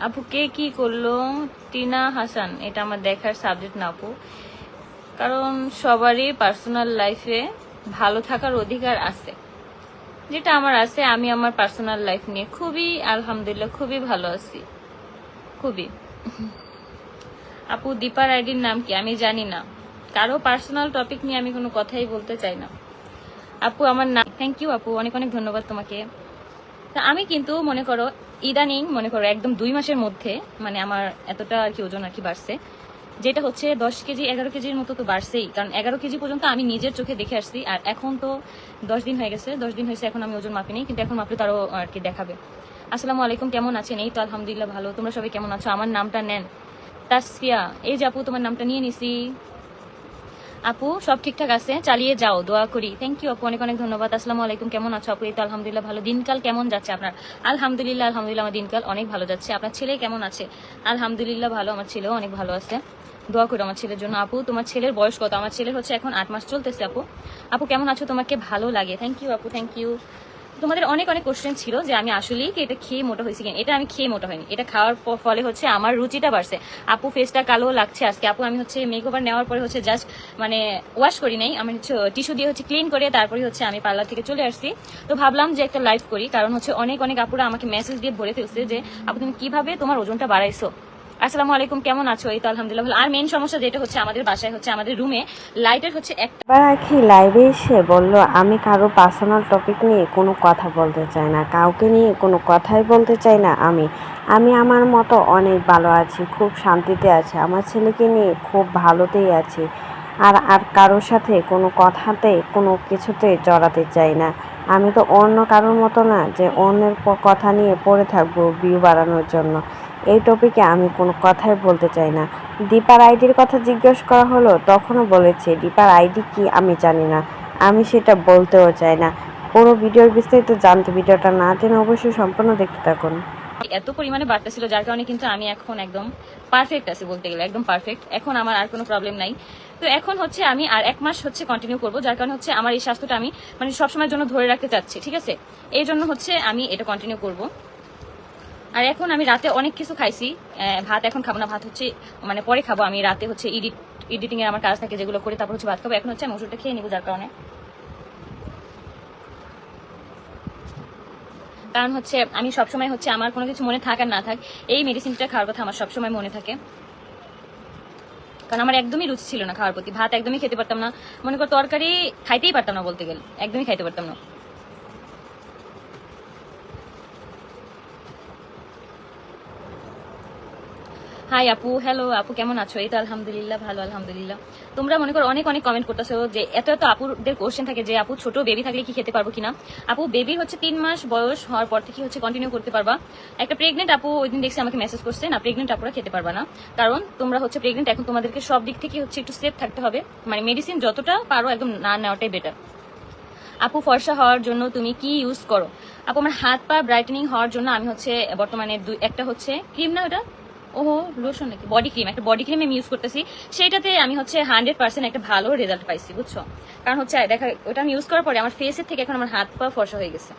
আপু, কে কি করল? টিনা হাসান, এটা আমার দেখার সাবজেক্ট না আপু। কারণ সবারই পার্সোনাল লাইফে ভালো থাকার অধিকার আছে। যেটা আমার আছে, আমি আমার পার্সোনাল লাইফ নিয়ে খুবই, আলহামদুলিল্লাহ, খুবই ভালো আছি। খুবই। আপু, দীপার আইডির নাম কি? আমি জানি না। কারও পার্সোনাল টপিক নিয়ে আমি কোনো কথাই বলতে চাই না। আপু, আমার নাম থ্যাংক ইউ আপু। অনেক অনেক ধন্যবাদ তোমাকে। আমি কিন্তু, মনে করো ইদানিং, মনে করো, একদম দুই মাসের মধ্যে মানে আমার এতটা আর কি ওজন আর কি বাড়ছে, যেটা হচ্ছে দশ কেজি, এগারো কেজির মতো তো বাড়ছেই। কারণ এগারো কেজি পর্যন্ত আমি নিজের চোখে দেখে আসছি, আর এখন তো দশ দিন হয়ে গেছে, দশ দিন হয়েছে এখন আমি ওজন মাপিনি, কিন্তু এখন মাপলে তারও আর কি দেখাবে। আসসালামু আলাইকুম, কেমন আছেন? এই তো আলহামদুলিল্লাহ ভালো, তোমরা সবাই কেমন আছো? আমার নামটা নেন, তাসফিয়া। এই যে আপু, তোমার নামটা নিয়ে নিছি। আপু, সব ঠিকঠাক আছে? চালিয়ে যাও, দোয়া করি। থ্যাংক ইউ আপু, অনেক অনেক ধন্যবাদ। আসসালামু আলাইকুম, কেমন আছো আপু? এই তো আলহামদুলিল্লাহ ভালো। দিনকাল কেমন যাচ্ছে আপনার? আলহামদুলিল্লাহ আলহামদুলিল্লাহ, আমার দিনকাল অনেক ভালো যাচ্ছে। আপনার ছেলে কেমন আছে? আলহামদুলিল্লাহ, ভালো। আমার ছেলেও অনেক ভালো আছে। দোয়া করি আমার ছেলের জন্য। আপু, তোমার ছেলের বয়স কত? আমার ছেলের হচ্ছে এখন আট মাস চলতেছে, আপু। আপু, কেমন আছো? তোমাকে ভালো লাগে। থ্যাংক ইউ আপু থ্যাংক ইউ তোমাদের অনেক অনেক কোশ্চেন ছিল যে আমি আসলেই কি এটা খেয়ে মোটা হয়েছি কিনা। এটা আমি খেয়ে মোটা হয়নি। এটা খাওয়ার ফলে হচ্ছে আমার রুচিটা বাড়ছে। আপু ফেসটা কালো লাগছে আজকে। আপু, আমি হচ্ছে মেকওভার নেওয়ার পরে হচ্ছে জাস্ট মানে ওয়াশ করি নাই। আমি হচ্ছে টিস্যু দিয়ে হচ্ছে ক্লিন করে তারপরে হচ্ছে আমি পার্লার থেকে চলে আসছি। তো ভাবলাম যে একটা লাইভ করি। কারণ হচ্ছে অনেক অনেক আপুরা আমাকে মেসেজ দিয়ে ভরে ফেলছে যে, আপু, তুমি কীভাবে তোমার ওজনটা বাড়াইছো? আসসালামু আলাইকুম কেমন আছো? এই তো আলহামদুলিল্লাহ। আর মেন সমস্যা যেটা হচ্ছে আমাদের বাসায় হচ্ছে আমাদের রুমে লাইটের হচ্ছে একটা এবার আখি লাইভে এসে বলল, আমি কারও পার্সোনাল টপিক নিয়ে কোনো কথা বলতে চাই না, কাউকে নিয়ে কোনো কথাই বলতে চাই না আমি। আমি আমার মতো অনেক ভালো আছি, খুব শান্তিতে আছি। আমার ছেলেকে নিয়ে খুব ভালোতেই আছি। আর আর কারোর সাথে কোনো কথাতে, কোনো কিছুতে জড়াতে চাই না। আমি তো অন্য কারোর মতো না যে অন্যের কথা নিয়ে পড়ে থাকব ভিউ বাড়ানোর জন্য। এই টপিকে আমি কোনো কথাই বলতে চাই না। দীপার আইডির কথা জিজ্ঞেস করা হলো, তখনও বলেছে, দীপার আইডি কি আমি জানি না। আমি সেটা বলতেও চাই না। পুরো ভিডিওর বিস্তারিত জানতে ভিডিওটা না জেনে অবশ্যই সম্পূর্ণ দেখতে থাকুন। এত পরিমাণে বাড়তেছিল যার কারণে কিন্তু আমি এখন একদম পারফেক্ট আছি বলতে গেলে, একদম পারফেক্ট এখন আমার আর কোনো প্রবলেম নাই। তো এখন হচ্ছে আমি আর এক মাস হচ্ছে কন্টিনিউ করব, যার কারণে হচ্ছে আমার এই স্বাস্থ্যটা আমি মানে সবসময়ের জন্য ধরে রাখতে চাচ্ছি, ঠিক আছে? এই জন্য হচ্ছে আমি এটা কন্টিনিউ করব। আর এখন আমি রাতে অনেক কিছু খাইছি। ভাত এখন খাব না, ভাত হচ্ছে মানে পরে খাব আমি রাতে হচ্ছে এডিট এডিটিং এর আমার কাজ থাকে যেগুলো করে তারপর হচ্ছে ভাত খাব। এখন হচ্ছে আমি ওষুধটা খেয়ে নিবো যার কারণে। কারণ হচ্ছে আমি সবসময় হচ্ছে আমার কোনো কিছু মনে থাক আর না থাক, এই মেডিসিনটা খাওয়ার কথা আমার সবসময় মনে থাকে। কারণ আমার একদমই রুচি ছিল না খাওয়ার প্রতি। ভাত একদমই খেতে পারতাম না। মনে কর তরকারি খাইতেই পারতাম না বলতে গেলে। একদমই খাইতে পারতাম না। হাই আপু হ্যালো আপু কেমন আছো? এই তো আলহামদুলিল্লাহ, ভালো, আলহামদুলিল্লাহ। তোমরা মনে করো অনেক অনেক কমেন্ট করতেছো যে এত এত আপুদের কোশ্চেন থাকে যে, আপু, ছোট বেবি থাকলে কি খেতে পারব কিনা? আপু বেবি হচ্ছে তিন মাস বয়স হওয়ার পর থেকে হচ্ছে কন্টিনিউ করতে পারবা। একটা প্রেগনেন্ট আপু ওই দিন দেখছি আমাকে মেসেজ করছে, না প্রেগনেন্ট আপুরা খেতে পারবা না। কারণ তোমরা হচ্ছে প্রেগনেন্ট এখন তোমাদেরকে সব দিক থেকে হচ্ছে একটু সেফ থাকতে হবে। মানে মেডিসিন যতটা পারো একদম না নেওয়াটাই বেটার আপু, ফর্সা হওয়ার জন্য তুমি কি ইউজ করো? আপু, আমার হাত পা ব্রাইটেনিং হওয়ার জন্য আমি হচ্ছে বর্তমানে একটা হচ্ছে ক্রিম না ওটা? ওহো লোশন নাকি? বডি ক্রিম একটা বডি ক্রিম আমি ইউজ করতেছি। সেটাতে আমি হচ্ছে হান্ড্রেড পার্সেন্ট একটা ভালো রেজাল্ট পাইছি, বুঝছ? কারণ হচ্ছে, দেখা, ওটা আমি ইউজ করার পরে আমার ফেসের থেকে এখন আমার হাত পা ফর্সা হয়ে গেছে।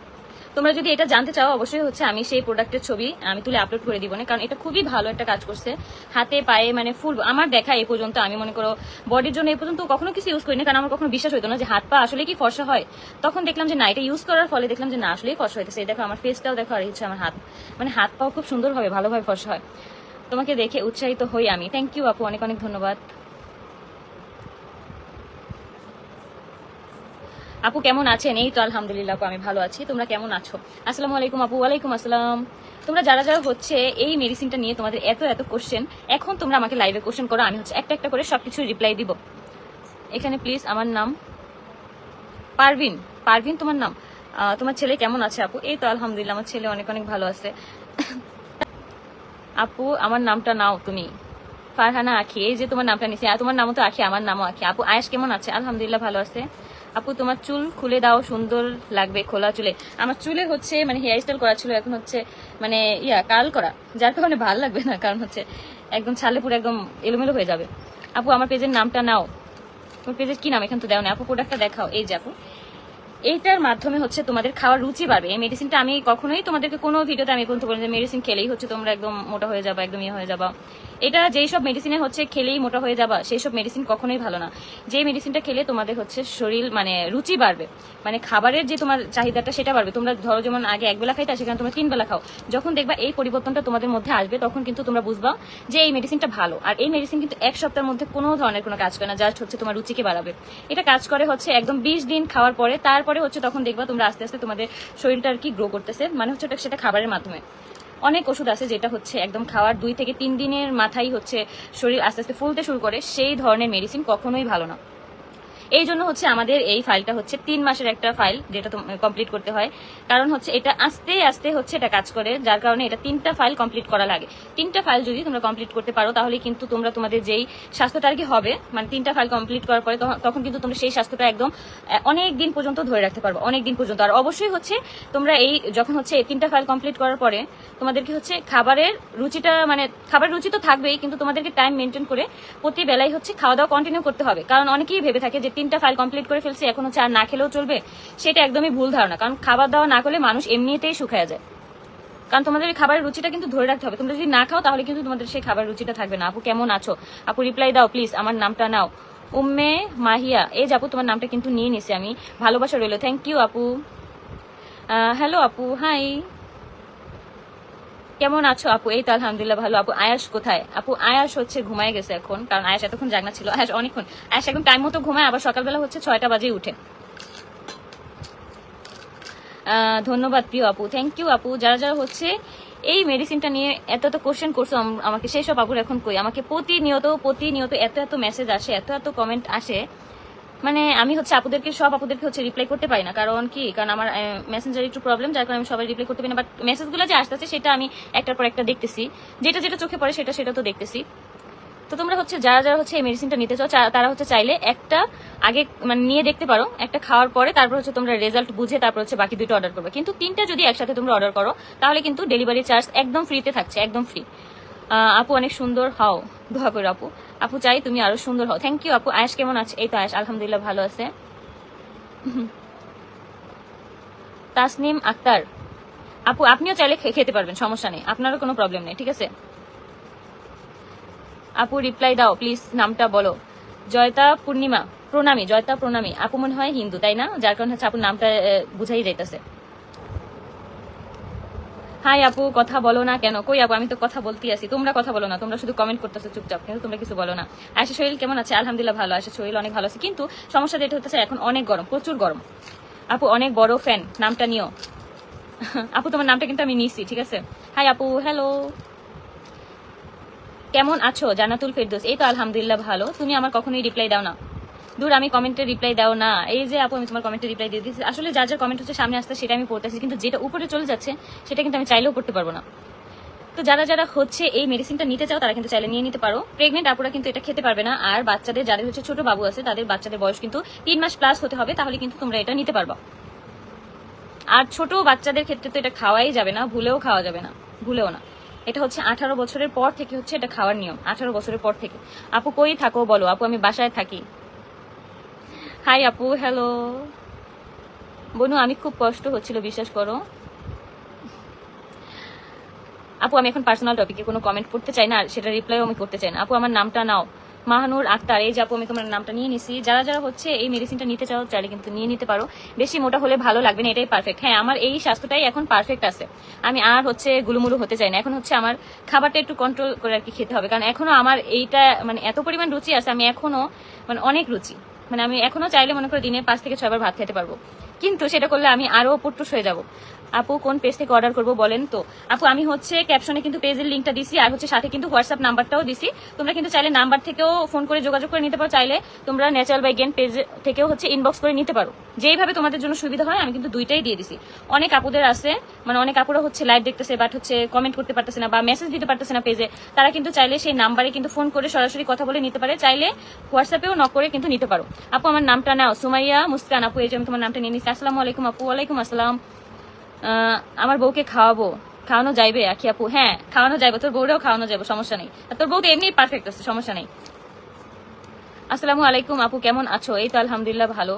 তোমরা যদি এটা জানতে চাও, অবশ্যই হচ্ছে আমি সেই প্রোডাক্টের ছবি আমি তুলে আপলোড করে দিব। না কারণ এটা খুবই ভালো একটা কাজ করছে। হাতে, পায়ে মানে ফুল আমার দেখা এই পর্যন্ত, আমি মনে করো বডির জন্য এই পর্যন্ত কখনো কিছু ইউজ করিনি। কারণ আমার কখনো বিশ্বাস হতো না যে হাত পা আসলে কি ফর্সা হয়। তখন দেখলাম যে না, এটা ইউজ করার ফলে দেখলাম যে না, আসলেই ফর্সা হইতেছে। দেখো, আমার ফেসটাও দেখো, আর হচ্ছে আমার হাত। মানে হাত পাও খুব সুন্দরভাবে, ভালোভাবে ফর্সা হয়। তোমাকে দেখে উৎসাহিত হই আমি। থ্যাংক ইউ আপু, অনেক অনেক ধন্যবাদ। আপু, কেমন আছেন? এই তো আলহামদুলিল্লাহ, আপু, আমি ভালো আছি। তোমরা কেমন আছো? আসসালামু আলাইকুম, আপু। ওয়ালাইকুম আসসালাম। তোমরা যারা যারা হচ্ছে এই মেডিসিনটা নিয়ে তোমাদের এত এত কোশ্চেন এখন তোমরা আমাকে লাইভে কোশ্চেন করো, আমি হচ্ছে একটা একটা করে সবকিছু রিপ্লাই দিব। এখানে প্লিজ আমার নাম পারভিন। পারভিন, তোমার নাম? তোমার ছেলে কেমন আছে, আপু? এই তো আলহামদুলিল্লাহ, আমার ছেলে অনেক অনেক ভালো আছে। আপু, আমার নামটা নাও তুমি। ফারহানা আখি, এই যে তোমার নামটা নিছি। তোমার নামও তো আখি, আমার নামও আখি। আপু, আয়েশ কেমন আছে? আলহামদুলিল্লাহ ভালো আছে। আপু, তোমার চুল খুলে দাও, সুন্দর লাগবে খোলা চুলে। আমার চুলে হচ্ছে মানে হেয়ার স্টাইল করা ছিল এখন হচ্ছে মানে ইয়া কার্ল করা। যার কারণে ভালো লাগবে না, কারণ হচ্ছে একদম ছালে পুরো একদম এলোমেলো হয়ে যাবে। আপু, আমার পেজের নামটা নাও। তোমার পেজের কি নাম? এখান তো দেও না আপু প্রোডাক্টটা দেখাও। এই যে আপু। এইটার মাধ্যমে হচ্ছে তোমাদের খাওয়ার রুচি বাড়বে। এই মেডিসিনটা আমি কখনোই তোমাদেরকে কোনো ভিডিওতে আমি পর্যন্ত বলি যে মেডিসিন খেলেই হচ্ছে তোমরা একদম মোটা হয়ে যাবা, একদম ইয়ে হয়ে যাবা। এটা যেই সব মেডিসিনে হচ্ছে খেলেই মোটা হয়ে যাবা, সেই সব মেডিসিন কখনোই ভালো না। যে মেডিসিনটা খেলে তোমাদের হচ্ছে শরীর মানে রুচি বাড়বে। মানে খাবারের যে তোমার চাহিদাটা সেটা বাড়বে। তোমরা ধরো যেমন আগে এক বেলা খাইতে, সেখানে তোমরা তিন বেলা খাও। যখন দেখবা এই পরিবর্তনটা তোমাদের মধ্যে আসবে, তখন কিন্তু তোমরা বুঝবা যে এই মেডিসিনটা ভালো। আর এই মেডিসিন কিন্তু এক সপ্তাহের মধ্যে কোনো ধরনের কোনো কাজ করে না জাস্ট হচ্ছে তোমার রুচিকে বাড়াবে। এটা কাজ করে হচ্ছে একদম বিশ দিন খাওয়ার পরে, তারপরে হচ্ছে তখন দেখবা তোমরা আস্তে আস্তে তোমাদের শরীরটা আর কি গ্রো করতেছে। মানে হচ্ছে সেটা খাবারের মাধ্যমে। অনেক ওষুধ আছে যেটা হচ্ছে একদম খাওয়ার দুই থেকে তিন দিনের মাথায় হচ্ছে শরীর আস্তে আস্তে ফুলতে শুরু করে। সেই ধরনের মেডিসিন কখনোই ভালো না। এই জন্য হচ্ছে আমাদের এই ফাইলটা হচ্ছে তিন মাসের একটা ফাইল যেটা কমপ্লিট করতে হয়। কারণ হচ্ছে এটা আস্তে আস্তে হচ্ছে এটা কাজ করে, যার কারণে এটা তিনটা ফাইল কমপ্লিট করা লাগে। তিনটা ফাইল যদি তোমরা কমপ্লিট করতে পারো, তাহলে কিন্তু তোমরা তোমাদের যেই স্বাস্থ্যটা আর কি হবে মানে তিনটা ফাইল কমপ্লিট করার পরে তখন- কিন্তু তোমরা সেই স্বাস্থ্যটা একদম অনেক দিন পর্যন্ত ধরে রাখতে পারব অনেক দিন পর্যন্ত। আর অবশ্যই হচ্ছে তোমরা এই যখন হচ্ছে এই তিনটা ফাইল কমপ্লিট করার পরে তোমাদেরকে হচ্ছে খাবারের রুচিটা মানে খাবারের রুচি তো থাকবেই, কিন্তু তোমাদেরকে টাইম মেনটেন করে প্রতি বেলায় হচ্ছে খাওয়া দাওয়া কন্টিনিউ করতে হবে। কারণ অনেকেই ভেবে থাকে যে তিনটা ফাইল কমপ্লিট করে ফেলছি, এখন হচ্ছে আর না খেলেও চলবে, সেটা একদমই ভুল ধারণা। কারণ খাবার দাওয়া না করলে মানুষ এমনিতেই শুকায় যায়। কারণ তোমাদের খাবারের রুচিটা কিন্তু ধরে রাখতে হবে। তোমরা যদি না খাও, তাহলে কিন্তু তোমাদের সেই খাবার রুচিটা থাকবে না। আপু, কেমন আছো? আপু রিপ্লাই দাও প্লিজ আমার নামটা নাও। উম্মে মাহিয়া, এই যে আপু, তোমার নামটা কিন্তু নিয়ে নিছি আমি। ভালোবাসা রইল থ্যাংক ইউ আপু। হ্যালো আপু হাই কেমন আছো আপু? এই তো আলহামদুলিল্লাহ ভালো। আপু, আয়াস কোথায়? আপু, আয়াস হচ্ছে ঘুমায় গেছে এখন, কারণ আয়াস এতক্ষণ জাগনা ছিল। আয়াস অনেকক্ষণ। আয়াস একদম টাইম মতো ঘুমায়, আবার সকালবেলা হচ্ছে ছয়টা বাজে উঠে। ধন্যবাদ প্রিয় আপু। থ্যাংক ইউ আপু। যারা যারা হচ্ছে এই মেডিসিনটা নিয়ে এত এত কোশ্চেন করছ আমাকে সেই সব আপুর এখন কই? আমাকে প্রতিনিয়ত প্রতিনিয়ত এত এত মেসেজ আসে, এত এত কমেন্ট আসে। মানে আমি হচ্ছে আপুদেরকে, সব আপুদেরকে হচ্ছে রিপ্লাই করতে পারি না। কারণ কি? কারণ আমার মেসেঞ্জার একটু প্রবলেম যার কারণে আমি সবাই রিপ্লাই করতে পারি না। বাট মেসেজগুলো যে আসতেছে, সেটা আমি একটার পর একটা দেখতেছি। যেটা যেটা চোখে পড়ে, সেটা সেটা তো দেখতেছি। তো তোমরা হচ্ছে, যারা যারা হচ্ছে এই মেডিসিনটা নিতে চাও তারা হচ্ছে চাইলে একটা আগে মানে নিয়ে দেখতে পারো, একটা খাওয়ার পরে তারপর হচ্ছে তোমরা রেজাল্ট বুঝে তারপর হচ্ছে বাকি দুটো অর্ডার করবে। কিন্তু তিনটা যদি একসাথে তোমরা অর্ডার করো, তাহলে কিন্তু ডেলিভারি চার্জ একদম ফ্রিতে থাকছে, একদম ফ্রি আপু অনেক সুন্দর। হও, দোয়া করো আপু। আপু চাই তুমি আরও সুন্দর হও। থ্যাংক ইউ আপু। আয়াস কেমন আছে? এই তো আয়াস আলহামদুলিল্লাহ ভালো আছে। তাসনিম আক্তার, আপু, আপনিও চাইলে খেতে পারবেন, সমস্যা নেই। আপনারও কোনো প্রবলেম নেই, ঠিক আছে? আপু রিপ্লাই দাও প্লিজ নামটা বলো। জয়তা পূর্ণিমা, প্রণামী, জয়তা প্রণামী। আপু মনে হয় হিন্দু, তাই না? যার কারণে হচ্ছে আপুর নামটা বুঝাই যাইতেছে। হাই আপু, কথা বলো না কেন? কই আপু, আমি তো কথা বলতেই আছি। তোমরা কথা বলো না, তোমরা শুধু কমেন্ট করতেছো চুপচাপ, কিন্তু তোমরা কিছু বলো না। আয়সা শরীর কেমন আছে? আলহামদুলিল্লাহ ভালো আয়সা শরীর অনেক ভালো আছে। কিন্তু সমস্যা যেটা হতেছে এখন অনেক গরম, প্রচুর গরম। আপু, অনেক বড় ফ্যান নামটা নিও। আপু, তোমার নামটা কিন্তু আমি নিছি, ঠিক আছে? হাই আপু হ্যালো কেমন আছো? জানাতুল ফেরদোস, এই তো আলহামদুলিল্লাহ ভালো। তুমি আমার কখনোই রিপ্লাই দাও না। দূর, আমি কমেন্টে রিপ্লাই দাও না। এই যে আপু, আমি তোমার কমেন্টে রিপ্লাই দিয়ে দিচ্ছি আসলে যা যা কমেন্ট হচ্ছে, সামনে আসতে সেটা আমি পড়তেছি। কিন্তু যেটা উপরে চলে যাচ্ছে, সেটা কিন্তু আমি চাইলেও পড়তে পারব না। তো যারা যারা হচ্ছে এই মেডিসিনটা নিতে চাও, তারা কিন্তু চাইলে নিয়ে নিতে পারো। প্রেগনেন্ট আপুরা কিন্তু এটা খেতে পারবে না। আর বাচ্চাদের, যাদের হচ্ছে ছোট বাবু আছে, তাদের বাচ্চাদের বয়স কিন্তু তিন মাস প্লাস হতে হবে, তাহলে কিন্তু তোমরা এটা নিতে পারবা। আর ছোট বাচ্চাদের ক্ষেত্রে তো এটা খাওয়াই যাবে না, ভুলেও খাওয়া যাবে না, ভুলেও না। এটা হচ্ছে আঠারো বছরের পর থেকে হচ্ছে এটা খাওয়ার নিয়ম, আঠারো বছরের পর থেকে। আপু, কই থাকো বলো? আপু, আমি বাসায় থাকি। হাই আপু হ্যালো বনু, আমি খুব কষ্ট হচ্ছিল, বিশ্বাস করো। আপু, আমি এখন পার্সোনাল টপিকে কোনো কমেন্ট করতে চাই না সেটা রিপ্লাইও আমি করতে চাই না। আপু, আমার নামটা নাও। মাহানুর আক্তার, এই যে আপু, আমি তোমার নামটা নিয়ে নিছি। যারা যারা হচ্ছে এই মেডিসিনটা নিতে চাও, চাইলে কিন্তু নিয়ে নিতে পারো। বেশি মোটা হলে ভালো লাগবে না, এটাই পারফেক্ট হ্যাঁ আমার এই স্বাস্থ্যটাই এখন পারফেক্ট আছে। আমি আর হচ্ছে গুলুমুলু হতে চাই না। এখন হচ্ছে আমার খাবারটা একটু কন্ট্রোল করে আর কি খেতে হবে। কারণ এখনও আমার এইটা মানে এত পরিমাণ রুচি আছে, আমি এখনও মানে অনেক রুচি। মানে আমি এখনও চাইলে মনে করো দিনে পাঁচ থেকে ছয়বার ভাত খেতে পারব। কিন্তু সেটা করলে আমি আরও পুট্টুস হয়ে যাব। আপু, কোন পেজ থেকে অর্ডার করব বলেন তো। আপু, আমি হচ্ছে ক্যাপশনে কিন্তু পেজের লিঙ্কটা দিছি আর হচ্ছে সাথে কিন্তু হোয়াটসঅ্যাপ নাম্বারটাও দিছি। তোমরা কিন্তু চাইলে নাম্বার থেকেও ফোন করে যোগাযোগ করে নিতে পারো। চাইলে তোমরা ন্যাচারাল বাই গেন পেজ থেকেও হচ্ছে ইনবক্স করে নিতে পারো। যেইভাবে তোমাদের জন্য সুবিধা হয়, আমি কিন্তু দুইটাই দিয়ে দিছি। অনেক আপুদের আছে মানে অনেক আপুরা হচ্ছে লাইভ দেখতেছে বাট হচ্ছে কমেন্ট করতে পারতেছে না বা মেসেজ দিতে পারতেছে না পেজে তারা কিন্তু চাইলে সেই নাম্বারে কিন্তু ফোন করে সরাসরি কথা বলে নিতে পারে। চাইলে হোয়াটসঅ্যাপেও নক করে কিন্তু নিতে পারো। আপু, আমার নামটা নাও, সুমাইয়া মুস্কান। আপু, এই যে আমি তোমার নামটা নিয়ে নিচ্ছি আসসালামু আলাইকুম আপু, ওয়ালাইকুম আসসালাম। আমার বউকে খাওয়াবো। খাওয়ানো যাইবে, আখি আপু? হ্যাঁ খাওয়ানো যাইবে। তোর বউরাও খাওয়ানো যাবে সমস্যা নেই। তোর বউ তো এমনি পারফেক্ট আছে, সমস্যা নেই। আসসালামু আলাইকুম আপু, কেমন আছো? এই তো আলহামদুলিল্লাহ ভালো।